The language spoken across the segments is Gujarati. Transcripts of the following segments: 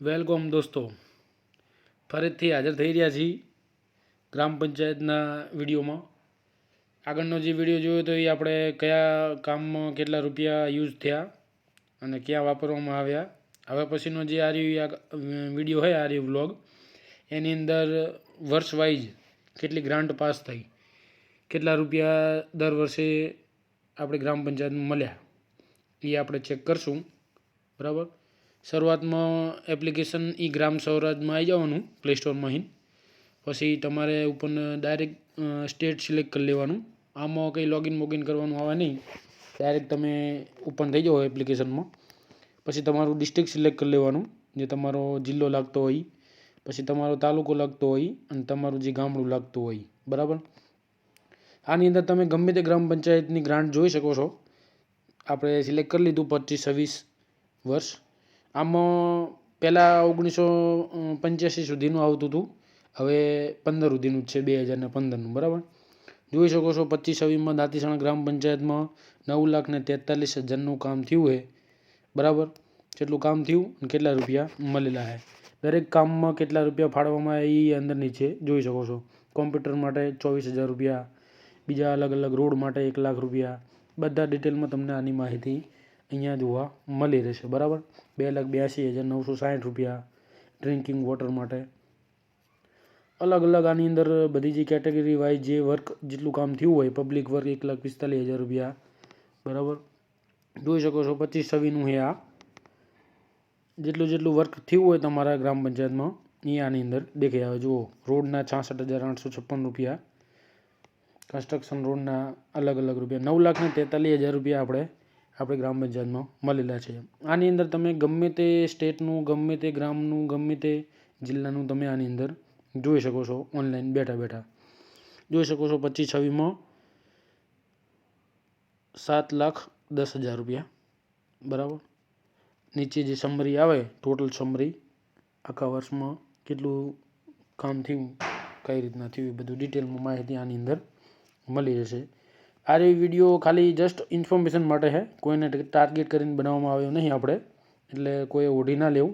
વેલકમ દોસ્તો, ફરીથી હાજર થઈ રહ્યા છીએ ગ્રામ પંચાયતના વિડીયોમાં. આગળનો જે વીડિયો જોયો તો એ આપણે કયા કામમાં કેટલા રૂપિયા યુઝ થયા અને ક્યાં વાપરવામાં આવ્યા. હવે પછીનો જે આ રહ્યું વીડિયો હોય આ રહ્યું વ્લોગ, એની અંદર વર્ષ વાઇઝ કેટલી ગ્રાન્ટ પાસ થઈ, કેટલા રૂપિયા દર વર્ષે આપણે ગ્રામ પંચાયતમાં મળ્યા, એ આપણે ચેક કરશું. બરાબર? શરૂઆતમાં એપ્લિકેશન ઈ ગ્રામ સ્વરાજમાં આવી જવાનું પ્લે સ્ટોરમાં અહીં પછી તમારે ઉપર ડાયરેક્ટ સ્ટેટ સિલેક્ટ કરી લેવાનું. આમાં કંઈ લોગિન મોગિન કરવાનું આવે નહીં. ડાયરેક્ટ તમે ઓપન થઈ જાઓ એપ્લિકેશનમાં પછી તમારું ડિસ્ટ્રિક્ટ સિલેક્ટ કરી લેવાનું, જે તમારો જિલ્લો લાગતો હોય. પછી તમારો તાલુકો લાગતો હોય અને તમારું જે ગામડું લાગતું હોય. બરાબર? આની અંદર તમે ગમે તે ગ્રામ પંચાયતની ગ્રાન્ટ જોઈ શકો છો. આપણે સિલેક્ટ કરી લીધું પચીસ છવ્વીસ વર્ષ. આમાં પહેલાં ઓગણીસો પંચ્યાસી સુધીનું આવતું હતું. હવે પંદર સુધીનું જ છે, બે હજાર ને પંદરનું, બરાબર? જોઈ શકો છો, પચીસ છવ્વીસમાં દાંતીસણ ગ્રામ પંચાયતમાં નવ લાખ ને તેતાલીસ હજારનું કામ થયું છે બરાબર? કેટલું કામ થયું અને કેટલા રૂપિયા મળેલા છે દરેક કામમાં કેટલા રૂપિયા ફાળવવામાં આવે એ અંદર નીચે જોઈ શકો છો. કોમ્પ્યુટર માટે ચોવીસ હજાર રૂપિયા, બીજા અલગ અલગ રોડ માટે એક લાખ રૂપિયા. બધા ડિટેલમાં તમને આની માહિતી અહીંયા જોવા મળી રહેશે, બરાબર? બે લાખ બ્યાસી હજાર નવસો સાઠ રૂપિયા ડ્રિંકિંગ વોટર માટે. અલગ અલગ આની અંદર બધી જે કેટેગરી વાઇઝ જે વર્ક જેટલું કામ થયું હોય, પબ્લિક વર્ક એક લાખ પિસ્તાલીસ હજાર રૂપિયા. બરાબર? જોઈ શકો છો, પચીસ છવ્વીનું છે આ. જેટલું જેટલું વર્ક થયું હોય તમારા ગ્રામ પંચાયતમાં, એ આની અંદર દેખાઈ આવે જુઓ, રોડના છાસઠ હજાર આઠસો છપ્પન રૂપિયા. કન્સ્ટ્રક્શન રોડના અલગ અલગ રૂપિયા. નવ લાખને તેતાલીસ હજાર રૂપિયા આપણે આપણે ગ્રામ પંચાયતમાં મળેલા છે. આની અંદર તમે ગમે તે સ્ટેટનું, ગમે તે ગ્રામનું, ગમે તે જિલ્લાનું તમે આની અંદર જોઈ શકો છો ઓનલાઈન બેઠા બેઠા. જોઈ શકો છો પચીસ છવ્વીસમાં સાત લાખ દસ હજાર રૂપિયા. બરાબર? નીચે જે સમરી આવે ટોટલ સમરી આખા વર્ષમાં કેટલું કામ થયું, કઈ રીતના થયું એ બધું ડિટેલમાં માહિતી આની અંદર મળી જશે આ જે વીડિયો ખાલી જસ્ટ ઇન્ફોર્મેશન માટે છે કોઈને ટાર્ગેટ કરીને બનાવવામાં આવ્યો નહીં આપણે. એટલે કોઈ ઓઢી ના લેવું.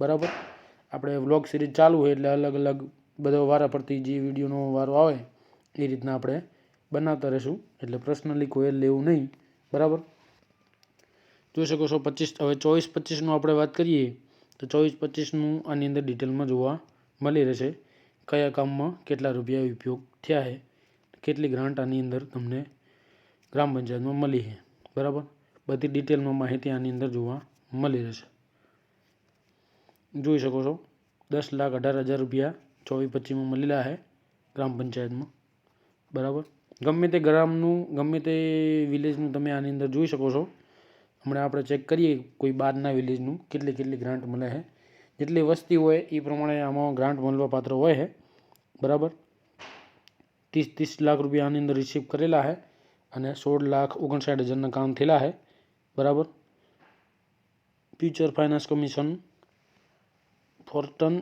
બરાબર? આપણે વ્લોગ સિરીઝ ચાલુ હોય એટલે અલગ અલગ બધો વારા પરથી જે વિડીયોનો વારો આવે, એ રીતના આપણે બનાવતા રહીશું. એટલે પર્સનલી કોઈ લેવું નહીં. બરાબર? જોઈ શકો છો પચીસ, હવે ચોવીસ પચીસનું આપણે વાત કરીએ, તો ચોવીસ પચીસનું આની અંદર ડિટેલમાં જોવા મળી રહેશે. કયા કામમાં કેટલા રૂપિયા ઉપયોગ થયા છે કેટલી ગ્રાન્ટ આની અંદર તમને ગ્રામ પંચાયતમાં મળી છે. બરાબર? બધી ડિટેલમાં માહિતી આની અંદર જોવા મળી રહેશે. જોઈ શકો છો, દસ લાખ અઢાર હજાર રૂપિયા ચોવીસ પચીસમાં મળેલા છે ગ્રામ પંચાયતમાં. બરાબર? ગમે તે ગ્રામનું, ગમે તે વિલેજનું તમે આની અંદર જોઈ શકો છો. હમણાં આપણે ચેક કરીએ કોઈ બહારના વિલેજનું કેટલી કેટલી ગ્રાન્ટ મળે છે. જેટલી વસ્તી હોય એ પ્રમાણે આમાં ગ્રાન્ટ મળવા પાત્ર હોય છે. બરાબર? ત્રીસ ત્રીસ લાખ રૂપિયા આની અંદર રિસીવ કરેલા છે અને સોળ લાખ ઓગણસાઠ હજારના કામ થયેલા છે બરાબર future finance commission fourteen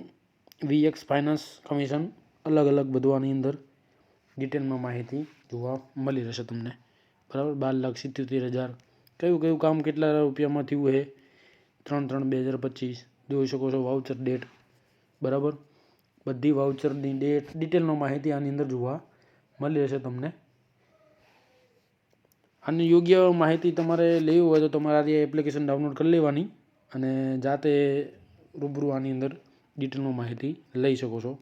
VX finance commission અલગ અલગ બધું અંદર ડિટેલમાં માહિતી જોવા મળી રહેશે તમને બરાબર બાર લાખ સિત્યોતેર હજાર કયું કયું કામ કેટલા રૂપિયામાં થયું છે ત્રણ ત્રણ બે હજાર પચીસ જોઈ શકો છો વાઉચર ડેટ બરાબર બધી વાઉચરની ડેટ ડિટેલનો માહિતી આની અંદર જોવા મળી રહેશે તમને. આની યોગ્ય માહિતી તમારે લેવી હોય તો તમારે આ એપ્લિકેશન ડાઉનલોડ કરી લેવાની અને જાતે રૂબરૂ આની અંદર ડિટેલમાં માહિતી લઈ શકો છો.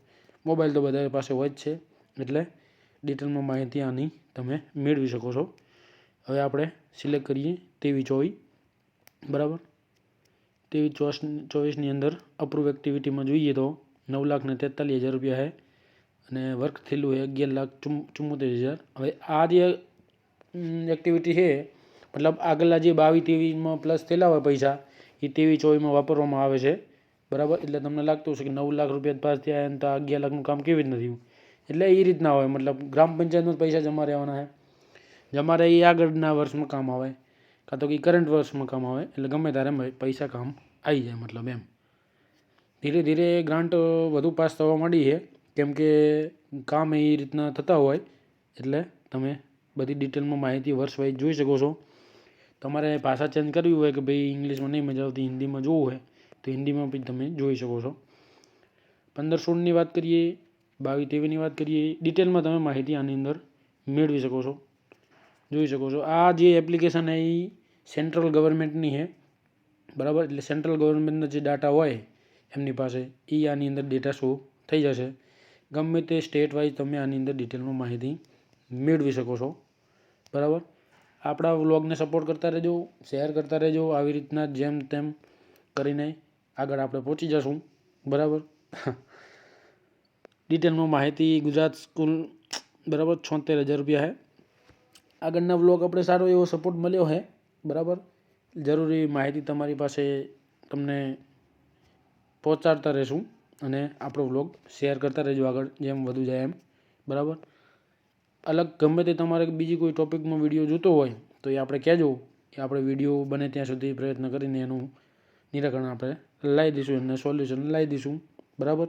મોબાઈલ તો બધા પાસે હોય જ છે, એટલે ડિટેલમાં માહિતી આની તમે મેળવી શકો છો. હવે આપણે સિલેક્ટ કરીએ તેવી ચોવીસ બરાબર? તેવી ચોવીસ ચોવીસની અંદર અપ્રૂવ એક્ટિવિટીમાં જોઈએ તો નવ લાખ ને તેતાલીસ હજાર રૂપિયા છે અને વર્ક થયેલું છે અગિયાર લાખ ચુમ, ચુમ્મોતેર હજાર. હવે આ જે એક્ટિવિટી છે, મતલબ આગળના જે બાવીસ તેવીસમાં પ્લસ થયેલા હોય પૈસા, એ ત્રેવીસ ચોવીસમાં વાપરવામાં આવે છે. બરાબર? એટલે તમને લાગતું હશે કે નવ લાખ રૂપિયા પાસ થયા અને તો અગિયાર લાખનું કામ કેવી રીતના થયું? એટલે એ રીતના હોય, મતલબ ગ્રામ પંચાયતમાં પૈસા જમા રહેવાના છે. જમા રહે એ આગળના વર્ષમાં કામ આવે, કાં તો કે કરંટ વર્ષમાં કામ આવે, એટલે ગમે ત્યારે પૈસા કામ આવી જાય, મતલબ એમ. ધીરે ધીરે ગ્રાન્ટ વધુ પાસ થવા માંડી છે. કેમ કે કામ એ રીતના થતા હોય, એટલે તમે બધી ડિટેલમાં માહિતી વર્ષ વાઇઝ જોઈ શકો છો. તમારે ભાષા ચેન્જ કરવી હોય કે ભાઈ ઇંગ્લિશમાં નહીં મજા આવતી, હિન્દીમાં જોવું હોય, તો હિન્દીમાં પણ તમે જોઈ શકો છો. પંદર સોળની વાત કરીએ, બાવીસ તેવીની વાત કરીએ ડિટેલમાં તમે માહિતી આની અંદર મેળવી શકો છો. જોઈ શકો છો. આ જે એપ્લિકેશન એ સેન્ટ્રલ ગવર્મેન્ટની છે, બરાબર? એટલે સેન્ટ્રલ ગવર્મેન્ટના જે ડાટા હોય એમની પાસે એ આની અંદર ડેટા શો થઈ જશે. ગમે તે સ્ટેટ વાઇઝ તમે આની અંદર ડિટેલમાં માહિતી મેળવી શકો છો. બરાબર? આપણા વ્લોગને સપોર્ટ કરતા રહેજો શેર કરતા રહેજો, આવી રીતના જેમ તેમ કરીને આગળ આપણે પહોંચી જશું. બરાબર? ડિટેલમાં માહિતી, ગુજરાત સ્કૂલ બરાબર? છોતેર હજાર રૂપિયા છે આગળના વ્લોગ આપણે સારો એવો સપોર્ટ મળ્યો છે બરાબર? જરૂરી માહિતી તમારી પાસે તમને પહોંચાડતા રહેશું. અને આપણો વ્લોગ શેર કરતા રહેજો આગળ, જેમ વધુ જાય એમ. બરાબર? અલગ, ગમે તે તમારે બીજી કોઈ ટોપિકમાં વીડિયો જોતો હોય, તો એ આપણે કહેજો કે આપણે વીડિયો બને ત્યાં સુધી પ્રયત્ન કરીને એનું નિરાકરણ આપણે લાવી દઈશું એને સોલ્યુશન લાવી દઈશું. બરાબર?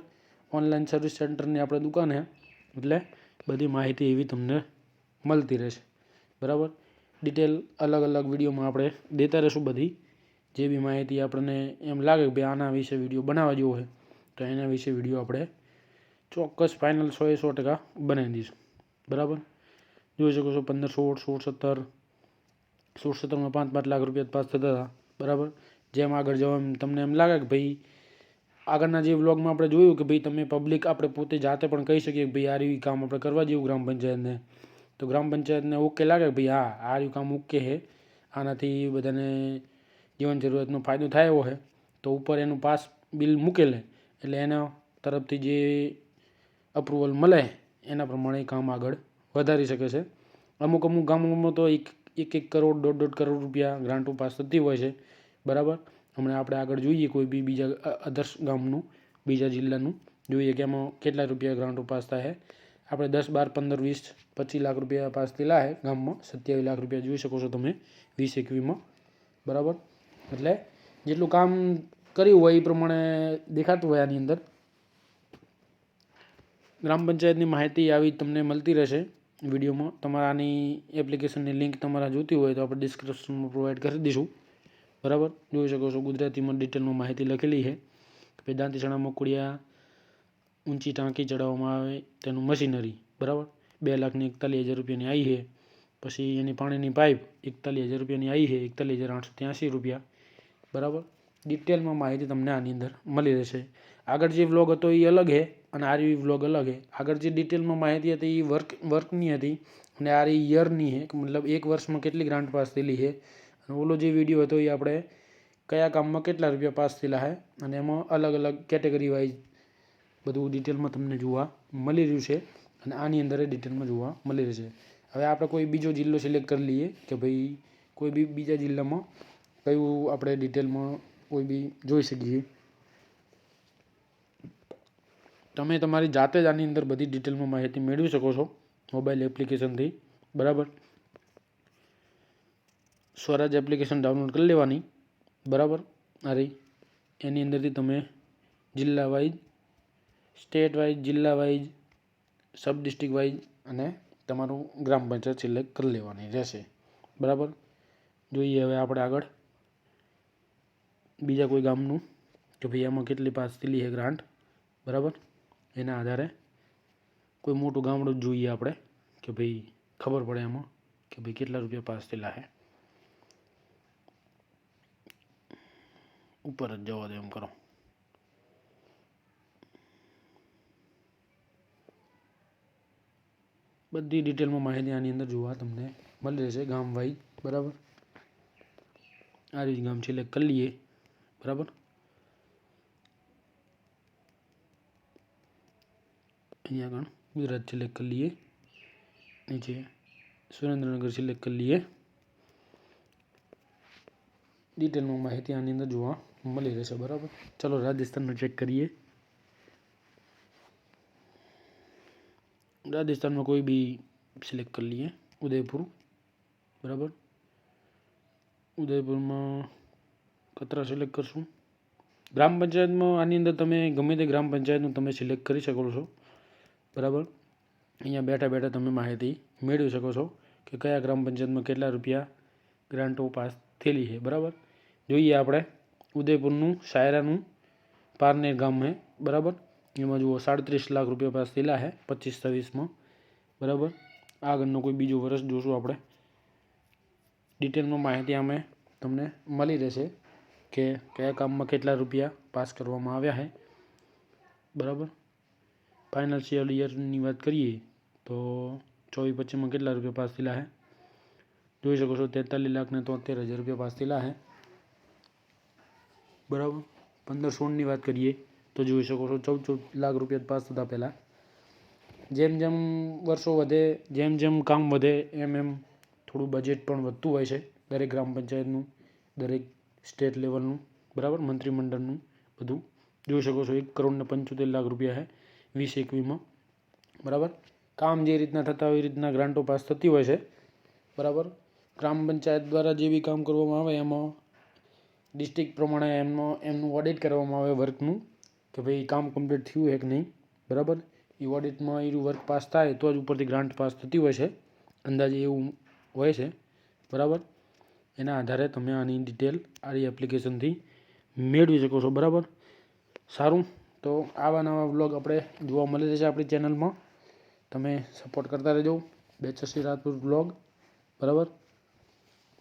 ઓનલાઈન સર્વિસ સેન્ટરની આપણે દુકાન છે એટલે બધી માહિતી એવી તમને મળતી રહેશે. બરાબર? ડિટેલ અલગ અલગ વિડીયોમાં આપણે દેતા રહીશું બધી. જે બી માહિતી આપણને એમ લાગે કે ભાઈ આના વિશે વીડિયો બનાવવા જેવો હોય તો એના વિશે વીડિયો આપણે ચોક્કસ ફાઇનલ સો એ સો ટકા બનાવી દઈશું. બરાબર? જોઈ શકો છો પંદર, સોળ સોળ, સત્તર, સોળ સત્તરમાં પાંચ પાંચ લાખ રૂપિયા પાસ થતા હતા. બરાબર? જેમ આગળ જવા તમને એમ લાગે કે ભાઈ, આગળના જે વ્લોગમાં આપણે જોયું કે ભાઈ તમે પબ્લિક આપણે પોતે જાતે પણ કહી શકીએ કે ભાઈ આ રહ્યું કામ આપણે કરવા જેવું ગ્રામ પંચાયતને. તો ગ્રામ પંચાયતને ઓકે લાગે કે ભાઈ હા, આ રહ્યું કામ ઓકે છે. આનાથી બધાને જીવન જરૂરિયાતનો ફાયદો થાય એવો છે. તો ઉપર એનું પાસ બિલ મૂકેલે. એટલે એના તરફથી જે અપ્રુવલ મળે, એના પ્રમાણે કામ આગળ વધારી શકે છે. અમુક અમુક ગામોમાં તો એક એક એક કરોડ, દોઢ દોઢ કરોડ રૂપિયા ગ્રાન્ટો પાસ થતી હોય છે. બરાબર? હમણાં આપણે આગળ જોઈએ કોઈ બી બીજા અધર્સ ગામનું, બીજા જિલ્લાનું. જોઈએ કે એમાં કેટલા રૂપિયા ગ્રાન્ટો પાસ થાય. આપણે દસ, બાર, પંદર, વીસ, પચીસ લાખ રૂપિયા પાસ થયેલા છે ગામમાં. સત્યાવીસ લાખ રૂપિયા જોઈ શકો છો તમે વીસ એકવીસમાં બરાબર? એટલે જેટલું કામ કર્યું હોય એ પ્રમાણે દેખાતું હોય આની અંદર. ગ્રામ પંચાયતની માહિતી આવી તમને મળતી રહેશે વિડીયોમાં. તમારાની એપ્લિકેશનની લિંક તમારા જોતી હોય તો આપણે ડિસ્ક્રિપ્શનમાં પ્રોવાઈડ કરી દઈશું. બરાબર? જોઈ શકો છો ગુજરાતીમાં ડિટેલમાં માહિતી લખેલી છે કે ભાઈ દાંતીસણા મકોડિયા ઊંચી ટાંકી ચડાવવામાં આવે તેનું મશીનરી. બરાબર? બે લાખની એકતાલીસ હજાર રૂપિયાની આવી છે. પછી એની પાણીની પાઇપ એકતાલીસ હજાર રૂપિયાની આવી છે. એકતાલીસ હજાર આઠસો ત્યાંસી રૂપિયા. બરાબર? ડિટેલમાં માહિતી તમને આની અંદર મળી રહેશે. આગળ જે વ્લોગ હતો એ અલગ છે અને આ રહી વ્લોગ અલગ છે આગળ જે ડિટેલમાં માહિતી હતી એ વર્ક વર્કની હતી અને આ રહી યરની છે મતલબ એક વર્ષમાં કેટલી ગ્રાન્ટ પાસ થયેલી છે અને ઓલો જે વીડિયો હતો એ આપણે કયા કામમાં કેટલા રૂપિયા પાસ થયેલા છે અને એમાં અલગ અલગ કેટેગરી વાઇઝ બધું ડિટેલમાં તમને જોવા મળી રહ્યું છે અને આની અંદર ડિટેલમાં જોવા મળી રહેશે. હવે આપણે કોઈ બીજો જિલ્લો સિલેક્ટ કરી લઈએ કે ભાઈ કોઈ બી બીજા જિલ્લામાં કયું આપણે ડિટેલમાં કોઈ બી જોઈ શકીએ. તમે તમારી જાતે જ આની અંદર બધી ડિટેલમાં માહિતી મેળવી શકો છો મોબાઈલ એપ્લિકેશનથી બરાબર? સ્વરાજ એપ્લિકેશન ડાઉનલોડ કરી લેવાની. બરાબર? અરે, એની અંદરથી તમે જિલ્લા વાઇઝ સ્ટેટ વાઇઝ જિલ્લા વાઇઝ સબ ડિસ્ટ્રિક્ટ વાઇઝ અને તમારું ગ્રામ પંચાયત સિલેક્ટ કરી લેવાની રહેશે. બરાબર? જોઈએ હવે આપણે આગળ. બીજા કોઈ ગામનું કે ભાઈ એમાં કેટલી પાસ થયેલી છે ગ્રાન્ટ બરાબર? એના આધારે કોઈ મોટું ગામડું જોઈએ આપણે કે ભાઈ ખબર પડે એમાં કે ભાઈ કેટલા રૂપિયા પાસ થયેલા છે. ઉપર જ જવા દો એમ કરો. બધી ડિટેલમાં માહિતી આની અંદર જોવા તમને મળી રહેશે ગામ વાઇઝ બરાબર? આ રીતે ગામ સિલેક્ટ કરી લઈએ બરાબર? અહીંયા આગળ ગુજરાત સિલેક્ટ કરી લઈએ. નીચે સુરેન્દ્રનગર સિલેક્ટ કરી લઈએ. ડિટેલમાં માહિતી આની અંદર જોવા મળી રહેશે, બરાબર? ચલો રાજસ્થાનનું ચેક કરીએ. રાજસ્થાનમાં કોઈ બી સિલેક્ટ કરી લઈએ. ઉદયપુર, બરાબર? ઉદયપુરમાં કતરા સિલેક્ટ કરશું. ગ્રામ પંચાયતમાં આની અંદર તમે ગમે તે ગ્રામ પંચાયતનું તમે સિલેક્ટ કરી શકો છો. બરાબર? અહીંયા બેઠા બેઠા તમે માહિતી મેળવી શકો છો કે કયા ગ્રામ પંચાયતમાં કેટલા રૂપિયા ગ્રાન્ટો પાસ થયેલી છે. બરાબર? જોઈએ આપણે ઉદયપુરનું, શાયરાનું, પારનેર ગામ છે બરાબર? એમાં જુઓ, સાડત્રીસ લાખ રૂપિયા પાસ થયેલા છે, પચીસ છવ્વીસમાં. બરાબર? આગળનો કોઈ બીજો વર્ષ જોશું આપણે. ડિટેલમાં માહિતી અમે તમને મળી રહેશે. કે કયા કામમાં કેટલા રૂપિયા પાસ કરવામાં આવ્યા છે બરાબર? ફાઇનાન્શિયલ યરની વાત કરીએ તો ચોવીસ પચીસમાં કેટલા રૂપિયા પાસ થયેલા છે જોઈ શકો છો, તેતાલીસ લાખ ને તોતેર હજાર રૂપિયા પાસ થયેલા છે બરાબર? પંદર સોળની વાત કરીએ તો જોઈ શકો છો, ચૌદ ચૌદ લાખ રૂપિયા પાસ થતા પહેલાં. જેમ જેમ વર્ષો વધે, જેમ જેમ કામ વધે, એમ એમ થોડું બજેટ પણ વધતું હોય છે દરેક ગ્રામ પંચાયતનું, દરેક સ્ટેટ લેવલનું, બરાબર? મંત્રીમંડળનું બધું. જોઈ શકો છો, એક કરોડને પંચોતેર લાખ રૂપિયા છે વીસ એકવીમાં. બરાબર? કામ જે રીતના થતા હોય એ રીતના ગ્રાન્ટો પાસ થતી હોય છે. બરાબર? ગ્રામ પંચાયત દ્વારા જે બી કામ કરવામાં આવે, એમાં ડિસ્ટ્રિક્ટ પ્રમાણે એમનો, એમનું ઓડિટ કરવામાં આવે વર્કનું, કે ભાઈ કામ કમ્પ્લીટ થયું છે કે નહીં? બરાબર? એ ઓડિટમાં એનું વર્ક પાસ થાય, તો જ ઉપરથી ગ્રાન્ટ પાસ થતી હોય છે. અંદાજે એવું હોય છે. બરાબર? એના આધારે તમે આની ડિટેલ આની એપ્લિકેશનથી મેળવી શકો છો, બરાબર? સારું. તો આવા નવા વ્લોગ આપણે જોવા મળી રહેશે આપણી ચેનલમાં તમે સપોર્ટ કરતા રહેજો. બેચસી રાજપૂત વ્લોગ બરાબર?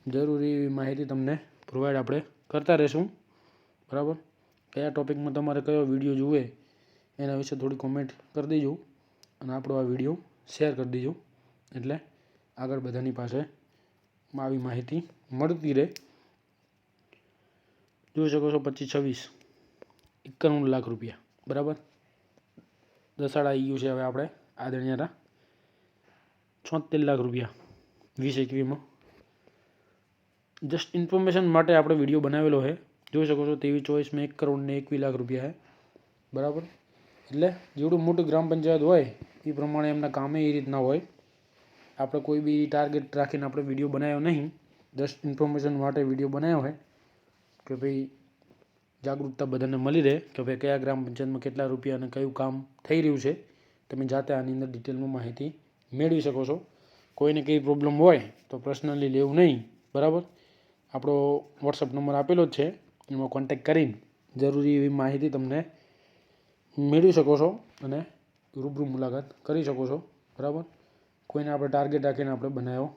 જરૂરી એવી માહિતી તમને પ્રોવાઈડ આપણે કરતા રહીશું, બરાબર? કયા ટોપિકમાં તમારે કયો વીડિયો જુએ એના વિશે થોડી કોમેન્ટ કરી દેજો અને આપણો આ વીડિયો શેર કરી દેજો. એટલે આગળ બધાની પાસે આવી માહિતી મળતી રહે. જોઈ શકો છો પચીસ છવ્વીસ, એકાણું લાખ રૂપિયા, બરાબર? દસાડા આવી ગયું છે હવે આપણે આદરણીયતા. છોતેર લાખ રૂપિયા, વીસ એકવીસમાં જસ્ટ ઇન્ફોર્મેશન માટે આપણે વીડિયો બનાવેલો છે. જોઈ શકો છો તેવી ચોવીસમાં એક કરોડ ને એકવીસ લાખ રૂપિયા છે, બરાબર? એટલે જેવડું મોટું ગ્રામ પંચાયત હોય, એ પ્રમાણે એમના કામે એ રીતના હોય. આપણે કોઈ બી ટાર્ગેટ રાખીને આપણે વીડિયો બનાવ્યો નહીં જસ્ટ ઇન્ફોર્મેશન માટે વીડિયો બનાવ્યો હોય કે ભાઈ જાગૃતતા બધાને મળી રહે કે ભાઈ કયા ગ્રામ પંચાયતમાં કેટલા રૂપિયા અને કયું કામ થઈ રહ્યું છે, તમે જાતે આની અંદર ડિટેલમાં માહિતી મેળવી શકો છો. કોઈને કંઈ પ્રોબ્લેમ હોય તો પર્સનલી લેવું નહીં, બરાબર? આપણો વોટ્સઅપ નંબર આપેલો જ છે, એમાં કોન્ટેક્ટ કરીને જરૂરી એવી માહિતી તમને મેળવી શકો છો અને રૂબરૂ મુલાકાત કરી શકો છો, બરાબર? કોઈને આપણે ટાર્ગેટ રાખીને આપણે બનાવ્યો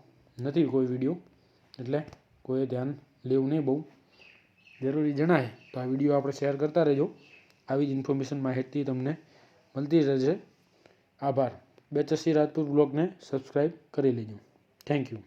નથી કોઈ વીડિયો એટલે કોઈએ ધ્યાન લેવું નહીં બહુ. જરૂરી જણાય તો આ વીડિયો આપણે શેર કરતા રહેજો. આવી જ ઇન્ફોર્મેશન માહિતી તમને મળતી રહેશે. આભાર. બેચસી રાજપૂત બ્લોગને સબસ્ક્રાઈબ કરી લેજો. Thank you